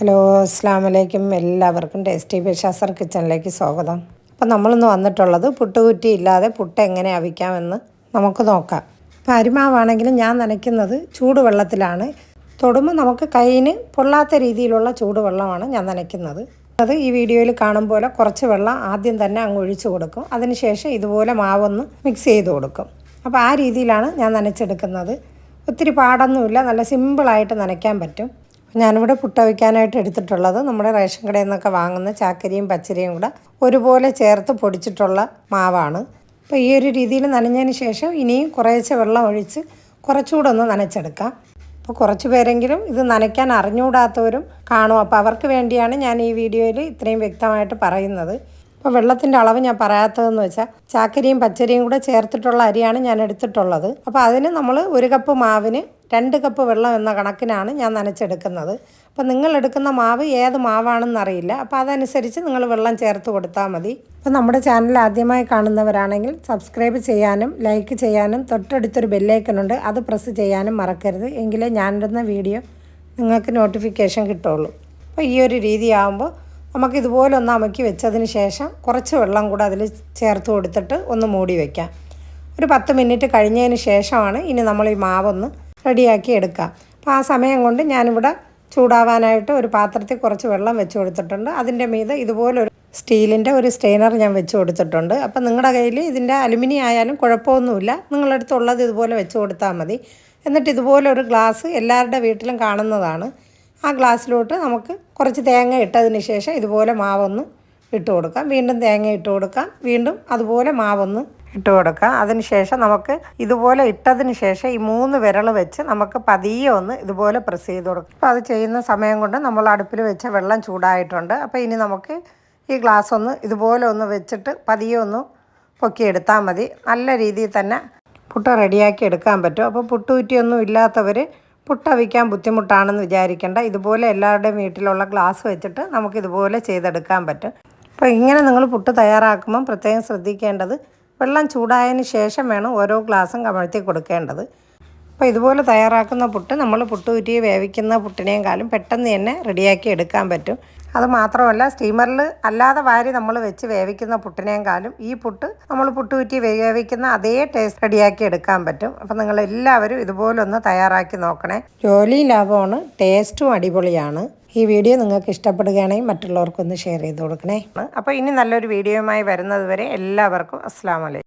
Hello അസ്സാം വലൈക്കും എല്ലാവർക്കും ടേസ്റ്റി ബഷാസർ കിച്ചണിലേക്ക് സ്വാഗതം. അപ്പം നമ്മളിന്ന് വന്നിട്ടുള്ളത് പുട്ടുകുറ്റി ഇല്ലാതെ പുട്ട് എങ്ങനെ അവിക്കാമെന്ന് നമുക്ക് നോക്കാം. അപ്പം അരിമാവാണെങ്കിലും ഞാൻ നനയ്ക്കുന്നത് ചൂടുവെള്ളത്തിലാണ്. തൊടുമ്പോൾ നമുക്ക് കയ്യിന് പൊള്ളാത്ത രീതിയിലുള്ള ചൂടുവെള്ളമാണ് ഞാൻ നനയ്ക്കുന്നത്. അത് ഈ വീഡിയോയിൽ കാണും പോലെ കുറച്ച് വെള്ളം ആദ്യം തന്നെ അങ്ങ് ഒഴിച്ചു കൊടുക്കും. അതിനുശേഷം ഇതുപോലെ മാവൊന്ന് മിക്സ് ചെയ്ത് കൊടുക്കും. അപ്പോൾ ആ രീതിയിലാണ് ഞാൻ നനച്ചെടുക്കുന്നത്. ഒത്തിരി പാടൊന്നുമില്ല. നല്ല സിമ്പിളായിട്ട് നനയ്ക്കാൻ പറ്റും. ഞാനിവിടെ പുട്ട വയ്ക്കാനായിട്ട് എടുത്തിട്ടുള്ളത് നമ്മുടെ റേഷൻ കടയിൽ നിന്നൊക്കെ വാങ്ങുന്ന ചാക്കരിയും പച്ചരിയും കൂടെ ഒരുപോലെ ചേർത്ത് പൊടിച്ചിട്ടുള്ള മാവാണ്. അപ്പോൾ ഈ ഒരു രീതിയിൽ നനഞ്ഞതിന് ശേഷം ഇനിയും കുറേശ്ശെ വെള്ളം ഒഴിച്ച് കുറച്ചുകൂടെ ഒന്ന് നനച്ചെടുക്കാം. അപ്പോൾ കുറച്ച് പേരെങ്കിലും ഇത് നനയ്ക്കാൻ അറിഞ്ഞുകൂടാത്തവരും കാണും. അപ്പോൾ അവർക്ക് വേണ്ടിയാണ് ഞാൻ ഈ വീഡിയോയിൽ ഇത്രയും വ്യക്തമായിട്ട് പറയുന്നത്. അപ്പോൾ വെള്ളത്തിന്റെ അളവ് ഞാൻ പറയാത്തതെന്ന് വെച്ചാൽ ചാക്കരിയും പച്ചരിയും കൂടെ ചേർത്തിട്ടുള്ള അരിയാണ് ഞാൻ എടുത്തിട്ടുള്ളത്. അപ്പോൾ അതിന് നമ്മൾ ഒരു കപ്പ് മാവിന് രണ്ട് കപ്പ് വെള്ളം എന്ന കണക്കിനാണ് ഞാൻ നനച്ചെടുക്കുന്നത്. അപ്പോൾ നിങ്ങൾ എടുക്കുന്ന മാവ് ഏത് മാവാണെന്നറിയില്ല അപ്പോൾ അതനുസരിച്ച് നിങ്ങൾ വെള്ളം ചേർത്ത് കൊടുത്താൽ മതി. അപ്പോൾ നമ്മുടെ ചാനൽ ആദ്യമായി കാണുന്നവരാണെങ്കിൽ സബ്സ്ക്രൈബ് ചെയ്യാനും ലൈക്ക് ചെയ്യാനും തൊട്ടടുത്തൊരു ബെല്ലൈക്കനുണ്ട് അത് പ്രസ് ചെയ്യാനും മറക്കരുത്. എങ്കിലേ ഞാനിടുന്ന വീഡിയോ നിങ്ങൾക്ക് നോട്ടിഫിക്കേഷൻ കിട്ടുള്ളൂ. അപ്പോൾ ഈ ഒരു രീതിയാകുമ്പോൾ നമുക്ക് ഇതുപോലെ ഒന്ന് അമക്കി വെച്ചതിന് ശേഷം കുറച്ച് വെള്ളം കൂടെ അതിൽ ചേർത്ത് കൊടുത്തിട്ട് ഒന്ന് മൂടി വയ്ക്കാം ഒരു പത്ത് മിനിറ്റ് കഴിഞ്ഞതിന് ശേഷമാണ് ഇനി നമ്മൾ ഈ മാവൊന്ന് റെഡിയാക്കി എടുക്കുക. അപ്പോൾ ആ സമയം കൊണ്ട് ഞാനിവിടെ ചൂടാവാനായിട്ട് ഒരു പാത്രത്തിൽ കുറച്ച് വെള്ളം വെച്ച് കൊടുത്തിട്ടുണ്ട്. അതിന്റെ മീത് ഇതുപോലൊരു സ്റ്റീലിന്റെ ഒരു സ്റ്റെയിനർ ഞാൻ വെച്ച് കൊടുത്തിട്ടുണ്ട്. അപ്പം നിങ്ങളുടെ കയ്യിൽ ഇതിന്റെ അലുമിനിയം ആയാലും കുഴപ്പമൊന്നുമില്ല. നിങ്ങളടുത്തുള്ളത് ഇതുപോലെ വെച്ച് കൊടുത്താൽ മതി. എന്നിട്ട് ഇതുപോലെ ഒരു ഗ്ലാസ് എല്ലാവരുടെ വീട്ടിലും കാണുന്നതാണ്. ആ ഗ്ലാസ്സിലോട്ട് നമുക്ക് കുറച്ച് തേങ്ങ ഇട്ടതിന് ശേഷം ഇതുപോലെ മാവൊന്ന് ഇട്ട് കൊടുക്കാം. വീണ്ടും തേങ്ങ ഇട്ട് കൊടുക്കാം. വീണ്ടും അതുപോലെ മാവൊന്ന് ഇട്ട് കൊടുക്കാം. അതിന് ശേഷം നമുക്ക് ഇതുപോലെ ഇട്ടതിന് ശേഷം ഈ മൂന്ന് വിരൽ വെച്ച് നമുക്ക് പതിയെ ഒന്ന് ഇതുപോലെ പ്രസ് ചെയ്ത് കൊടുക്കാം. അപ്പോൾ അത് ചെയ്യുന്ന സമയം കൊണ്ട് നമ്മൾ അടുപ്പിൽ വെച്ച വെള്ളം ചൂടായിട്ടുണ്ട്. അപ്പോൾ ഇനി നമുക്ക് ഈ ഗ്ലാസ് ഒന്ന് ഇതുപോലെ ഒന്ന് വെച്ചിട്ട് പതിയെ ഒന്ന് പൊക്കിയെടുത്താൽ മതി. നല്ല രീതിയിൽ തന്നെ പുട്ട് റെഡിയാക്കി എടുക്കാൻ പറ്റും. അപ്പോൾ പുട്ടുകുറ്റിയൊന്നും ഇല്ലാത്തവർ പുട്ടവിക്കാൻ ബുദ്ധിമുട്ടാണെന്ന് വിചാരിക്കേണ്ട. ഇതുപോലെ എല്ലാവരുടെയും വീട്ടിലുള്ള ഗ്ലാസ് വെച്ചിട്ട് നമുക്ക് ഇതുപോലെ ചെയ്തെടുക്കാൻ പറ്റും. അപ്പോൾ ഇങ്ങനെ നിങ്ങൾ പുട്ട് തയ്യാറാക്കുമ്പം പ്രത്യേകം ശ്രദ്ധിക്കേണ്ടത് വെള്ളം ചൂടായതിന് ശേഷം വേണം ഓരോ ഗ്ലാസും കമഴ്ത്തി കൊടുക്കേണ്ടത്. അപ്പോൾ ഇതുപോലെ തയ്യാറാക്കുന്ന പുട്ട് നമ്മൾ പുട്ടുകുറ്റി വേവിക്കുന്ന പുട്ടിനേക്കാളും പെട്ടെന്ന് തന്നെ റെഡിയാക്കി എടുക്കാൻ പറ്റും. അത് മാത്രമല്ല സ്റ്റീമറിൽ അല്ലാതെ വാരി നമ്മൾ വെച്ച് വേവിക്കുന്ന പുട്ടിനേക്കാളും ഈ പുട്ട് നമ്മൾ പുട്ടുകുറ്റി വേവിക്കുന്ന അതേ ടേസ്റ്റ് റെഡിയാക്കി എടുക്കാൻ പറ്റും. അപ്പം നിങ്ങൾ എല്ലാവരും ഇതുപോലെ ഒന്ന് തയ്യാറാക്കി നോക്കണേ. ജോലി ലാഭമാണ് ടേസ്റ്റും അടിപൊളിയാണ്. ഈ വീഡിയോ നിങ്ങൾക്ക് ഇഷ്ടപ്പെടുകയാണെങ്കിൽ മറ്റുള്ളവർക്കൊന്ന് ഷെയർ ചെയ്ത് കൊടുക്കണേ. അപ്പോൾ ഇനി നല്ലൊരു വീഡിയോയുമായി വരുന്നത് വരെ എല്ലാവർക്കും അസ്സാം വലൈക്കും